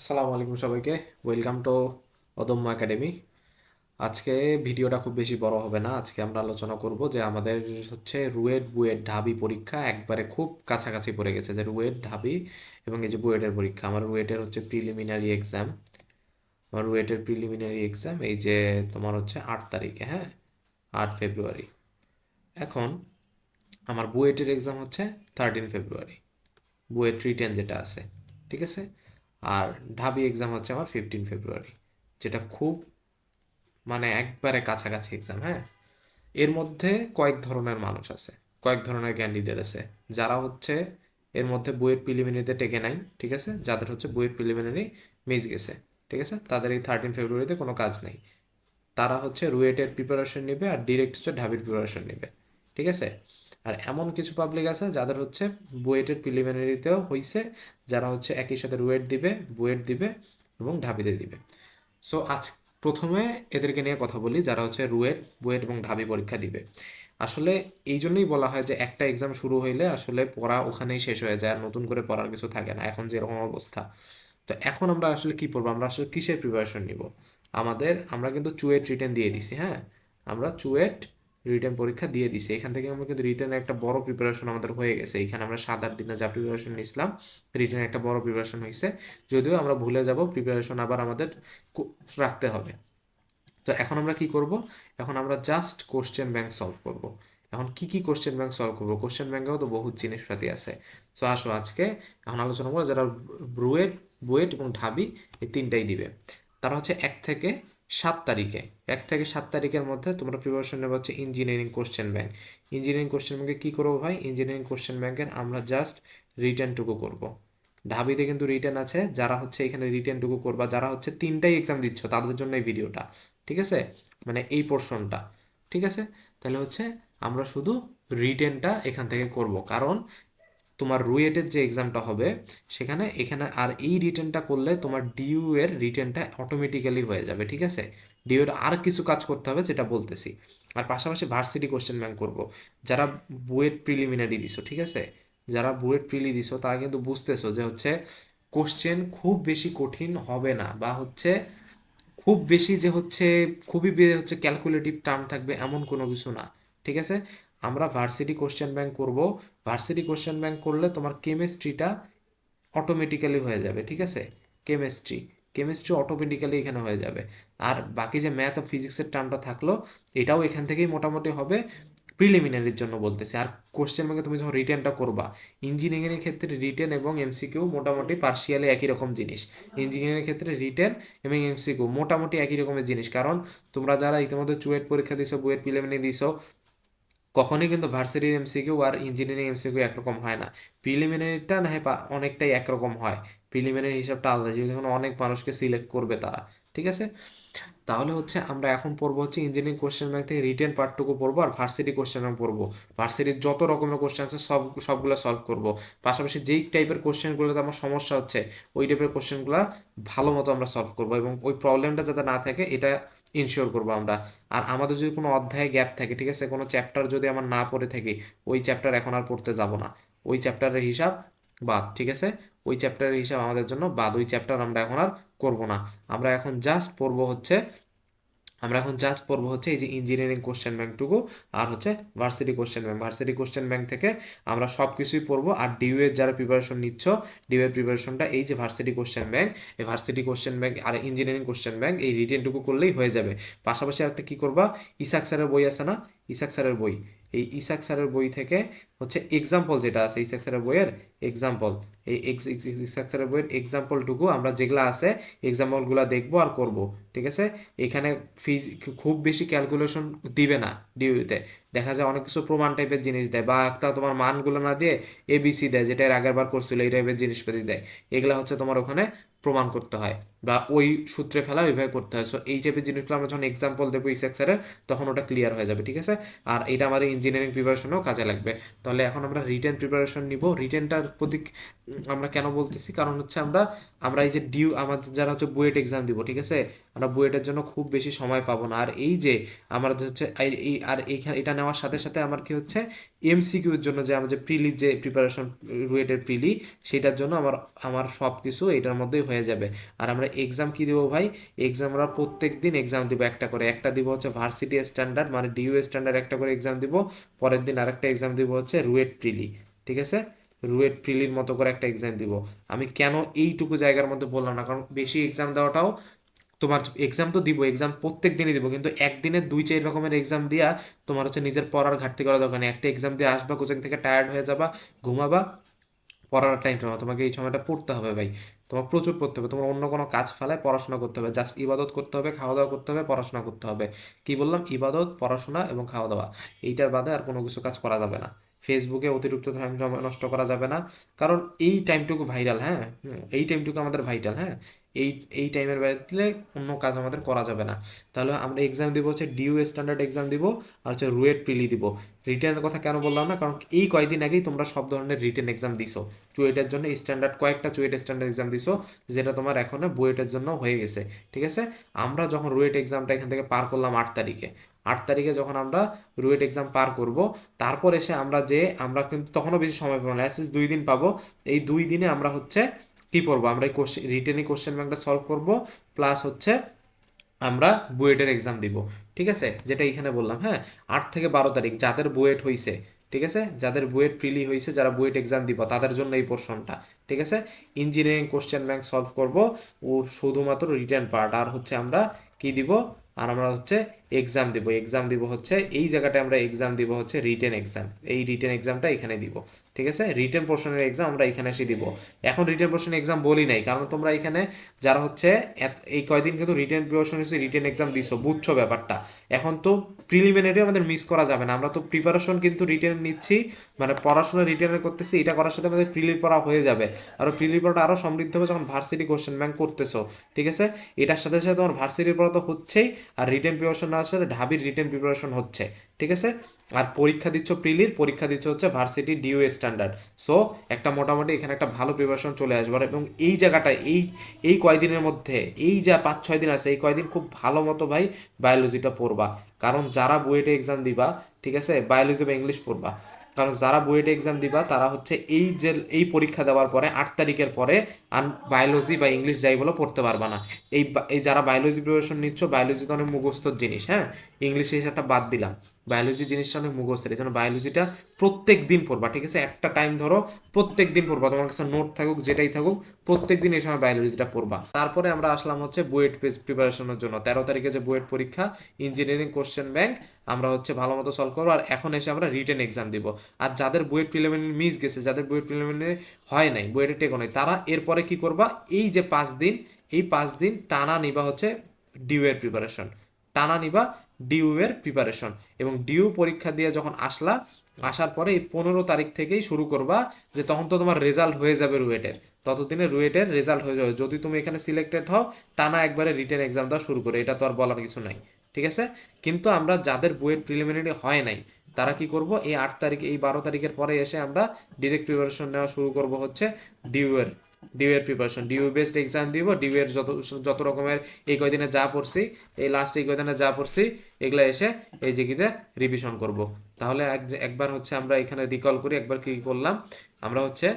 আসসালামু আলাইকুম সবাইকে। ওয়েলকাম টু অদম্য একাডেমি আজকে ভিডিওটা খুব বেশি বড় হবে না। আজকে আমরা আলোচনা করব যে আমাদের হচ্ছে রুয়েট বুয়েট ঢাবি পরীক্ষা একবারে খুব কাছাকাছি পড়ে গেছে, যে রুয়েট ঢাবি এবং এই যে বুয়েটের পরীক্ষা। আমার রুয়েটের হচ্ছে প্রিলিমিনারি এক্সাম আমার রুয়েটের প্রিলিমিনারি এক্সাম এই যে তোমার হচ্ছে আট তারিখে হ্যাঁ? আট ফেব্রুয়ারি। এখন আমার বুয়েটের এক্সাম হচ্ছে থার্টিন ফেব্রুয়ারি। বুয়েট রিটেন যেটা আছে, ঠিক আছে? আর ঢাবি এক্সাম হচ্ছে আমার ফিফটিন ফেব্রুয়ারি যেটা খুব মানে একবারে কাছাকাছি এক্সাম হ্যাঁ? এর মধ্যে কয়েক ধরনের মানুষ আছে, কয়েক ধরনের ক্যান্ডিডেট আছে। যারা হচ্ছে এর মধ্যে বইয়ের প্রিলিমিনারিতে টেকে নাই, ঠিক আছে? যাদের হচ্ছে বইয়ের প্রিলিমিনারি মিস গেছে, ঠিক আছে? তাদের এই থার্টিন ফেব্রুয়ারিতে কোনো কাজ নেই। তারা হচ্ছে রুয়েটের প্রিপারেশন নেবে আর ডিরেক্ট হচ্ছে ঢাবির প্রিপারেশন নেবে, ঠিক আছে? আর এমন কিছু পাবলিক আছে যাদের হচ্ছে বুয়েটের প্রিলিমিনারিতেও হইছে, যারা হচ্ছে একই সাথে রুয়েট দিবে, বুয়েট দিবে এবং ঢাবিতে দিবে। সো আজ প্রথমে এদেরকে নিয়ে কথা বলি, যারা হচ্ছে রুয়েট, বুয়েট এবং ঢাবি পরীক্ষা দিবে। আসলে এই জন্যই বলা হয় যে একটা এক্সাম শুরু হইলে আসলে পড়া ওখানেই শেষ হয়ে যায়, আর নতুন করে পড়ার কিছু থাকে না, এখন যেরকম অবস্থা। তো এখন আমরা আসলে কি পড়ব, আমরা আসলে কিসের প্রিপারেশন নিব? আমাদের, আমরা কিন্তু চুয়েট রিটেন দিয়ে দিছি হ্যাঁ? আমরা চুয়েট রিটেন পরীক্ষা দিয়ে দিছে। এখান থেকে আমরা কিন্তু রিটেনের একটা বড় প্রিপারেশন আমাদের হয়ে গেছে। এখানে আমরা সাত আট দিনে যা প্রিপারেশন নিয়েছিলাম রিটেন একটা বড় প্রিপারেশন হয়েছে। যদিও আমরা ভুলে যাব প্রিপারেশন আবার আমাদের রাখতে হবে। তো এখন আমরা কি করব? এখন আমরা জাস্ট কোশ্চেন ব্যাংক সলভ করব। এখন কি কি কোশ্চেন ব্যাংক সলভ করব? কোশ্চেন ব্যাংকেও তো বহুত জিনিসপাতি আছে। সো আসো আজকে, এখন আলোচনা করব, যারা ব্রুয়েট, বুয়েট এবং ঢাবি এই তিনটাই দিবে। তারা হচ্ছে এক থেকে সাত তারিখে। এক থেকে সাত তারিখের মধ্যে তোমরা প্রিপারেশন নেবে হচ্ছে engineering question bank engineering question ব্যাংকে কী করব ভাই? ইঞ্জিনিয়ারিং কোশ্চেন ব্যাংকের আমরা জাস্ট রিটার্নটুকু করব। ঢাবিতে কিন্তু রিটার্ন আছে, যারা হচ্ছে এখানে রিটেনটুকু করবা, যারা হচ্ছে তিনটাই এক্সাম দিচ্ছ, তাদের জন্য এই ভিডিওটা ঠিক আছে? মানে এই পোর্শনটা ঠিক আছে? তাহলে হচ্ছে আমরা শুধু রিটেনটা এখান থেকে করব। কারণ তোমার রুয়েটের যে এক্সামটা হবে, সেখানে এখানে আর এই রিটেনটা করলে তোমার ডিউ এর রিটেনটা অটোমেটিক্যালি হয়ে যাবে, ঠিক আছে? ডিউ এর আর কিছু কাজ করতে হবে যেটা বলতেছি। আর পাশাপাশি ভার্সিটি কোশ্চেন ব্যাংক করব। যারা বুয়েট প্রিলিমিনারি দিছো, ঠিক আছে? যারা বুয়েট প্রিলি দিছো, তারা কিন্তু বুঝতেছো যে হচ্ছে কোশ্চেন খুব বেশি কঠিন হবে না বা হচ্ছে খুব বেশি যে হচ্ছে, খুবই হচ্ছে ক্যালকুলেটিভ টার্ম থাকবে এমন কোনো কিছু না, ঠিক আছে? আমরা ভার্সিটি কোশ্চেন ব্যাংক করব। ভার্সিটি কোশ্চেন ব্যাংক করলে তোমার কেমিস্ট্রিটা অটোমেটিক্যালি হয়ে যাবে, ঠিক আছে? কেমিস্ট্রি কেমিস্ট্রি অটোমেটিক্যালি এখানে হয়ে যাবে। আর বাকি যে ম্যাথ ও ফিজিক্সের টার্মটা থাকল, এটাও এখান থেকেই মোটামুটি হবে প্রিলিমিনারির জন্য বলতেছি। আর কোশ্চেন ব্যাংকে তুমি যখন রিটেনটা করবা ইঞ্জিনিয়ারিংয়ের ক্ষেত্রে রিটেন এবং এমসিকিউ মোটামুটি পার্সিয়ালি একই রকম জিনিস। ইঞ্জিনিয়ারিংয়ের ক্ষেত্রে রিটেন এবং এমসিকিউ মোটামুটি একই রকমের জিনিস। কারণ তোমরা যারা ইতিমধ্যে চুয়েট পরীক্ষা দিছো, বুয়েট প্রিলিমিনারি দিছো কখনোই কিন্তু ভার্সিটির এমসিকিউ আর ইঞ্জিনিয়ারিং এমসিকিউ একরকম হয় না। প্রিলিমিনারিটা না হয় অনেকটাই একরকম হয়। প্রিলিমিনারি হিসাবটা আলাদা, যেহেতু এখানে অনেক মানুষকে সিলেক্ট করবে তারা, ঠিক আছে? তাহলে হচ্ছে আমরা এখন পড়ব হচ্ছে ইঞ্জিনিয়ারিং কোশ্চেন ব্যাংক থেকে রিটেন পার্টটুকু পড়ব আর ভার্সিটি কোশ্চেন ব্যাংক পড়ব। ভার্সিটির যত রকমের কোশ্চেন আছে, সব, সবগুলো সলভ করব। পাশাপাশি যেই টাইপের কোশ্চেনগুলোতে আমার সমস্যা হচ্ছে, ওই টাইপের কোশ্চেনগুলো ভালো মতো আমরা সলভ করব এবং ওই প্রবলেমটা যাতে না থাকে, এটা ইনশিওর করব আমরা। আর আমাদের যদি কোনো অধ্যায়ে গ্যাপ থাকে, ঠিক আছে? কোনো চ্যাপ্টার যদি আমার না পড়ে থাকি, ওই চ্যাপ্টার এখন আর পড়তে যাব না। ওই চ্যাপ্টারের হিসাব বাদ, ঠিক আছে? ওই চ্যাপ্টারের হিসাব আমাদের জন্য বাদ, ওই চ্যাপ্টার আমরা এখন আর করব না। আমরা এখন জাস্ট পড়ব হচ্ছে আমরা এখন জাস্ট পড়ব হচ্ছে এই যে ইঞ্জিনিয়ারিং কোশ্চেন ব্যাংকটুকু আর হচ্ছে varsity question bank varsity question bank থেকে আমরা সব কিছুই পড়ব, আর ডিউ এর যারা প্রিপারেশন নিচ্ছ ডিউ এর প্রিপারেশনটা এই যে ভার্সিটি কোশ্চেন ব্যাঙ্ক এই ভার্সিটি কোশ্চেন ব্যাঙ্ক আর ইঞ্জিনিয়ারিং কোশ্চেন ব্যাঙ্ক এই রিটেনটুকু করলেই হয়ে যাবে। পাশাপাশি আর একটা কী করবা? ইসাক স্যারের বই আছে না? ইসাক স্যারের বই। এই ইসাক স্যারের বই থেকে হচ্ছে এক্সাম্পল যেটা আছে, ইসাক স্যারের বইয়ের এক্সাম্পল এই ইসাক স্যারের বইয়ের এক্সাম্পলটুকু আমরা যেগুলো আছে এক্সাম্পলগুলো দেখব আর করব, ঠিক আছে? এখানে ফিজ খুব বেশি ক্যালকুলেশন দিবে না ডিউতে দেখা যায় অনেক কিছু প্রমাণ টাইপের জিনিস দেয়, বা একটা তোমার মানগুলো না দিয়ে এবিসি দেয়, যেটা এর আগের বার করছিল, এই টাইপের জিনিসপাতি দেয়। এগুলো হচ্ছে তোমার ওখানে প্রমাণ করতে হয়। বা ওই সূত্রে ফেলা, ওইভাবে করতে হয়। সো এই টাইপের জিনিসগুলো আমরা যখন এক্সাম্পল দেবো ইসেক স্যারের তখন ওটা ক্লিয়ার হয়ে যাবে, ঠিক আছে? আর এটা আমাদের ইঞ্জিনিয়ারিং প্রিপারেশনেও কাজে লাগবে। তাহলে এখন আমরা রিটেন প্রিপারেশন নিব। রিটেনটার প্রতি আমরা কেন বলতেছি? কারণ হচ্ছে আমরা আমরা এই যে ডিউ আমাদের যারা হচ্ছে বুয়েট এক্সাম দিব, ঠিক আছে? আমরা বুয়েটের জন্য খুব বেশি সময় পাবো না। আর এই যে আমাদের হচ্ছে, এই আর এইখানে, এটা নেওয়ার সাথে সাথে আমার কি হচ্ছে এমসিকিউর জন্য যে আমাদের প্রিলি যে প্রিপারেশন রুয়েটের প্রিলি সেটার জন্য আমার আমার সব কিছু এটার মধ্যেই হয়ে যাবে। আর আমরা এক্সাম কি দেবো ভাই? এক্সাম আমরা প্রত্যেক দিন এক্সাম দিব একটা করে। একটা দিব হচ্ছে ভার্সিটি স্ট্যান্ডার্ড মানে ডিইউ স্ট্যান্ডার্ড একটা করে এক্সাম দিব। পরের দিন আরেকটা এক্সাম দিব হচ্ছে রুয়েট প্রিলি, ঠিক আছে? রুয়েট প্রিলির মতো করে একটা এক্সাম দিব। আমি কেন এইটুকু জায়গার মধ্যে বললাম না? কারণ বেশি এক্সাম দেওয়াটাও তোমার এক্সাম তো দিব এক্সাম প্রত্যেক দিনই দিব। কিন্তু একদিনে দুই, চার রকমের এক্সাম দিয়া তোমার হচ্ছে নিজের পড়ার ঘাটতি করা দরকার একটা এক্সাম দিয়ে আসবা, কোচিং থেকে টায়ার্ড হয়ে যাবা, ঘুমাবা, পড়ার টাইম তোমাকে এই সময়টা পড়তে হবে ভাই। তোমার প্রচুর পড়তে হবে, তোমার অন্য কোনো কাজ ফেলায় পড়াশোনা করতে হবে জাস্ট ইবাদত করতে হবে খাওয়া দাওয়া করতে হবে, পড়াশোনা করতে হবে। কি বললাম? ইবাদত, পড়াশোনা এবং খাওয়া দাওয়া এইটার বাদে আর কোনো কিছু কাজ করা যাবে না। ফেসবুকে অতিরিক্ত টাইম নষ্ট করা যাবে না। কারণ এই টাইমটুকু ভাইরাল হ্যাঁ? এই টাইমটুকু আমাদের ভাইটাল হ্যাঁ? এই এই টাইমের বাইরে অন্য কাজ আমাদের করা যাবে না। তাহলে আমরা এক্সাম দিব, হচ্ছে ডিউ স্ট্যান্ডার্ড এক্সাম দিব আর হচ্ছে রুয়েট প্রিলি দিব। রিটেনের কথা কেন বললাম না? কারণ এই কয়েকদিন আগেই তোমরা সব ধরনের রিটেন এক্সাম দিছো। চুয়েটের জন্য স্ট্যান্ডার্ড কয়েকটা চুয়েট স্ট্যান্ডার্ড এক্সাম দিছো, যেটা তোমার এখনও বুয়েটের জন্য হয়ে গেছে। ঠিক আছে? আমরা যখন রুয়েট এক্সামটা এখান থেকে পার করলাম আট তারিখে আট তারিখে যখন আমরা রুয়েট এক্সাম পার করব, তারপর এসে আমরা যে, আমরা কিন্তু তখনও বেশি সময় পাবো না। অ্যাটলিস্ট দুই দিন পাবো। এই দুই দিনে আমরা হচ্ছে কি পড়ব? আমরা এই কোশ্চেন রিটেনই কোশ্চেন ব্যাংকটা সলভ করব প্লাস হচ্ছে আমরা বুয়েটের এক্সাম দিব, ঠিক আছে? যেটা এখানে বললাম হ্যাঁ? আট থেকে বারো তারিখ, যাদের বুয়েট হয়েছে ঠিক আছে? যাদের বুয়েট প্রিলি হয়েছে যারা বুয়েট এক্সাম দিব, তাদের জন্য এই পোর্শনটা ঠিক আছে? ইঞ্জিনিয়ারিং কোশ্চেন ব্যাংক সলভ করব, ও শুধুমাত্র রিটার্ন পার্ট আর হচ্ছে আমরা কি দিব? আর আমরা হচ্ছে এক্সাম দিব এক্সাম দিব হচ্ছে, এই জায়গাটায় আমরা এক্সাম দিব হচ্ছে রিটেন এক্সাম এই রিটেন এক্সামটা এখানে দিব, ঠিক আছে? রিটেন পোর্শনের এক্সাম আমরা এখানে এসে দিব। এখন রিটেন পোর্শনের এক্সাম বলি নাই, কারণ তোমরা এখানে যারা হচ্ছে এই কয়দিন কিন্তু রিটেন পোর্শন হচ্ছে রিটেন এক্সাম দিছো, বুঝছ ব্যাপারটা। এখন তো প্রিলিমিনারি আমাদের মিস করা যাবে না, আমরা তো প্রিপারেশন কিন্তু রিটেন নিচ্ছি মানে পড়াশোনা রিটেনের করতেছি, এটা করার সাথে আমাদের প্রিলির পড়া হয়ে যাবে। আর প্রিলির পড়াটা আরও সমৃদ্ধ হবে যখন ভার্সিটি কোশ্চেন ব্যাংক করতেছো, ঠিক আছে? এটার সাথে সাথে তোমার ভার্সিটির পড়া তো হচ্ছেই, আর রিটেন প্রিপারেশন সাথে ঢাবির রিটেন প্রিপারেশন হচ্ছে, ঠিক আছে? আর পরীক্ষা দিচ্ছ প্রিলির পরীক্ষা দিচ্ছ হচ্ছে ভার্সিটি ডিউ স্ট্যান্ডার্ড সো একটা মোটামুটি এখানে একটা ভালো প্রিপারেশন চলে আসবে। এবং এই জায়গাটা এই এই কয়দিনের মধ্যে, এই যা পাঁচ, ছয় দিন আছে, এই কয়দিন খুব ভালো মতো ভাই বায়োলজিটা পড়বা। কারণ যারা বুয়েটে এক্সাম দিবা, ঠিক আছে? বায়োলজি বা ইংলিশ পড়বা। কারণ যারা বুয়েট এক্সাম দিবা, তারা হচ্ছে এই যে, এই পরীক্ষা দেওয়ার পরে আট তারিখের পরে আর বায়োলজি বা ইংলিশ যাই বলো পড়তে পারবা না। এই এই যারা বায়োলজি প্রিপারেশন নিচ্ছ বায়োলজি তো অনেক মুখস্থ জিনিস হ্যাঁ? ইংলিশ হিসাবটা বাদ দিলাম। বায়োলজি জিনিসটা অনেক মুখস্থের এই জন্য বায়োলজিটা প্রত্যেক দিন পড়বা, ঠিক আছে? একটা টাইম ধরো প্রত্যেক দিন পড়বা, তোমার কাছে নোট থাকুক, যেটাই থাকুক প্রত্যেক দিন এই সময় বায়োলজিটা পড়বা। তারপরে আমরা আসলাম হচ্ছে বুয়েট প্রিপারেশনের জন্য। তেরো তারিখে যে বুয়েট পরীক্ষা ইঞ্জিনিয়ারিং কোশ্চেন ব্যাংক আমরা হচ্ছে ভালো মতো সলভ করব, আর এখন এসে আমরা রিটেন এক্সাম দিব। আর যাদের বুয়েট প্রিলিমিনারি মিস গেছে, যাদের বুয়েট প্রিলিমিনারি হয় নাই বুয়েটে টেকো নাই, তারা এরপরে কি করবা? এই যে পাঁচ দিন, এই পাঁচ দিন টানা নিবা হচ্ছে ডিউ এর প্রিপারেশন টানা নিবা ডিউ এর প্রিপারেশন এবং ডিউ পরীক্ষা দিয়ে যখন আসলা, আসার পরে এই পনেরো তারিখ থেকেই শুরু করবা যে তখন তো তোমার রেজাল্ট হয়ে যাবে রুয়েটের। ততদিনে রুয়েটের রেজাল্ট হয়ে যাবে। যদি তুমি এখানে সিলেক্টেড হও, টানা একবারে রিটেন এক্সাম দেওয়া শুরু করে। এটা তো আর বলার কিছু নাই, ঠিক আছে? কিন্তু আমরা যাদের বুয়েট প্রিলিমিনারি হয় নাই, তারা কি করব? এই আট তারিখ, এই বারো তারিখের পরে এসে আমরা ডিরেক্ট প্রিপারেশন নেওয়া শুরু করব হচ্ছে ডিউ এর। ডিউ এর প্রিপারেশন ডিউ বেসড এক্সাম দিব ডিউ এর যত যত রকমের এই কয়দিনে যা পড়ছি, এই লাস্ট এই কয়দিনে যা পড়ছি, এগুলা এসে এই জিকিতে রিভিশন করব। তাহলে একবার হচ্ছে আমরা এখানে রিকল করি, একবার কি করলাম, আমরা হচ্ছে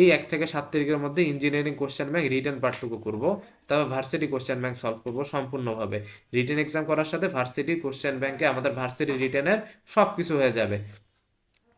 এই এক থেকে সাত তারিখের মধ্যে ইঞ্জিনিয়ারিং কোশ্চেন ব্যাংক রিটার্ন পার্টটুকু করব, তারপর ভার্সিটি কোশ্চেন ব্যাংক সলভ করব সম্পূর্ণভাবে। রিটেন এক্সাম করার সাথে ভার্সিটি কোশ্চেন ব্যাংকে আমাদের ভার্সিটি রিটেনের সব কিছু হয়ে যাবে।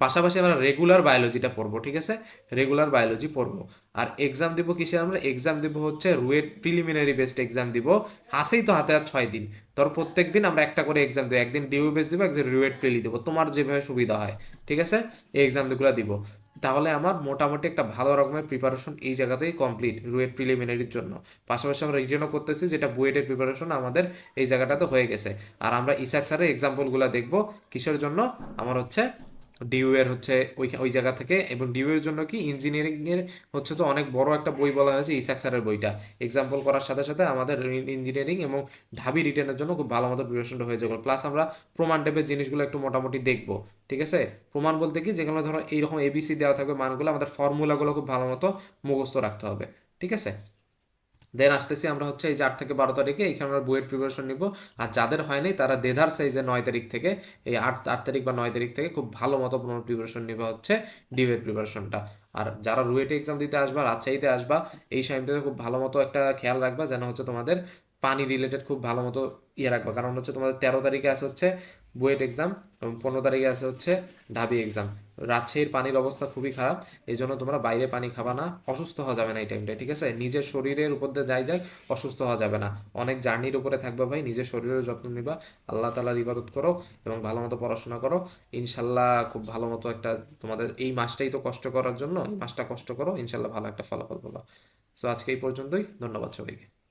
পাশাপাশি আমরা রেগুলার বায়োলজিটা পড়ব, ঠিক আছে? রেগুলার বায়োলজি পড়ব। আর এক্সাম দিব কিসের আমরা? এক্সাম দিব হচ্ছে রুয়েট প্রিলিমিনারি বেসড এক্সাম দিব। আসেই তো হাতে আর ছয় দিন। তোর প্রত্যেক দিন আমরা একটা করে এক্সাম দেবো। একদিন ডিউ বেস দিব, একদিন রুয়েট প্রিলি দেবো। তোমার যেভাবে সুবিধা হয়, ঠিক আছে? এই এক্সামগুলো দিব। তাহলে আমার মোটামুটি একটা ভালো রকমের প্রিপারেশন এই জায়গাতেই কমপ্লিট রুয়েট প্রিলিমিনারির জন্য। পাশাপাশি আমরা রিটেনও করতেছি, যেটা বুয়েটের প্রিপারেশন আমাদের এই জায়গাটাতে হয়ে গেছে। আর আমরা ইসাক স্যারের এক্সাম্পলগুলো দেখব কিসের জন্য? আমার হচ্ছে ডিউ এর হচ্ছে ওই ওই জায়গা থেকে এবং ডিউ এর জন্য কি ইঞ্জিনিয়ারিং এর হচ্ছে তো অনেক বড় একটা বই বলা হয়েছে ইসাক স্যারের বইটা। এক্সাম্পল করার সাথে সাথে আমাদের ইঞ্জিনিয়ারিং এবং ঢাবি রিটার্নের জন্য খুব ভালো মতো প্রিপারেশনটা হয়ে যাবে। প্লাস আমরা প্রমাণ টাইপের জিনিসগুলো একটু মোটামুটি দেখব, ঠিক আছে? প্রমাণ বলতে কি যেগুলো ধরো এইরকম এবিসি দেওয়া থাকবে মানগুলো আমাদের ফর্মুলাগুলো খুব ভালো মতো মুখস্থ রাখতে হবে, ঠিক আছে? দেন আসতেছি আমরা হচ্ছে এই যে আট থেকে বারো তারিখে, এখানে আমরা বুয়েট প্রিপারেশন নিব। আর যাদের হয়নি, তারা দেধার সাইজে নয় তারিখ থেকে, এই আট আট তারিখ বা নয় তারিখ থেকে খুব ভালো মতো প্রিপারেশন নিবে হচ্ছে ডিউয়েট প্রিপারেশনটা আর যারা রুয়েটে এক্সাম দিতে আসবা, রাজশাহীতে আসবা, এই টাইমটাতে খুব ভালো মতো একটা খেয়াল রাখবা যেন হচ্ছে তোমাদের পানি রিলেটেড খুব ভালো মতো ইয়ে রাখবা। কারণ হচ্ছে তোমাদের তেরো তারিখে আছে হচ্ছে বুয়েট এক্সাম এবং পনেরো তারিখে আছে হচ্ছে ঢাবি এক্সাম রাজশাহীর পানির অবস্থা খুবই খারাপ এই জন্য তোমরা বাইরে পানি খাবা না, অসুস্থ হওয়া যাবে না এই টাইমটা ঠিক আছে? নিজের শরীরের উপর দিয়ে যাই যাই, অসুস্থ হওয়া যাবে না। অনেক জার্নির উপরে থাকবে ভাই, নিজের শরীরের যত্ন নিবা, আল্লাহ তালার ইবাদত করো এবং ভালো মতো পড়াশোনা করো। ইনশাল্লাহ খুব ভালো মতো একটা তোমাদের, এই মাসটাই তো কষ্ট করার জন্য, এই মাসটা কষ্ট করো ইনশাল্লাহ ভালো একটা ফলাফল পাবা। সো আজকে এই পর্যন্তই, ধন্যবাদ সবাইকে।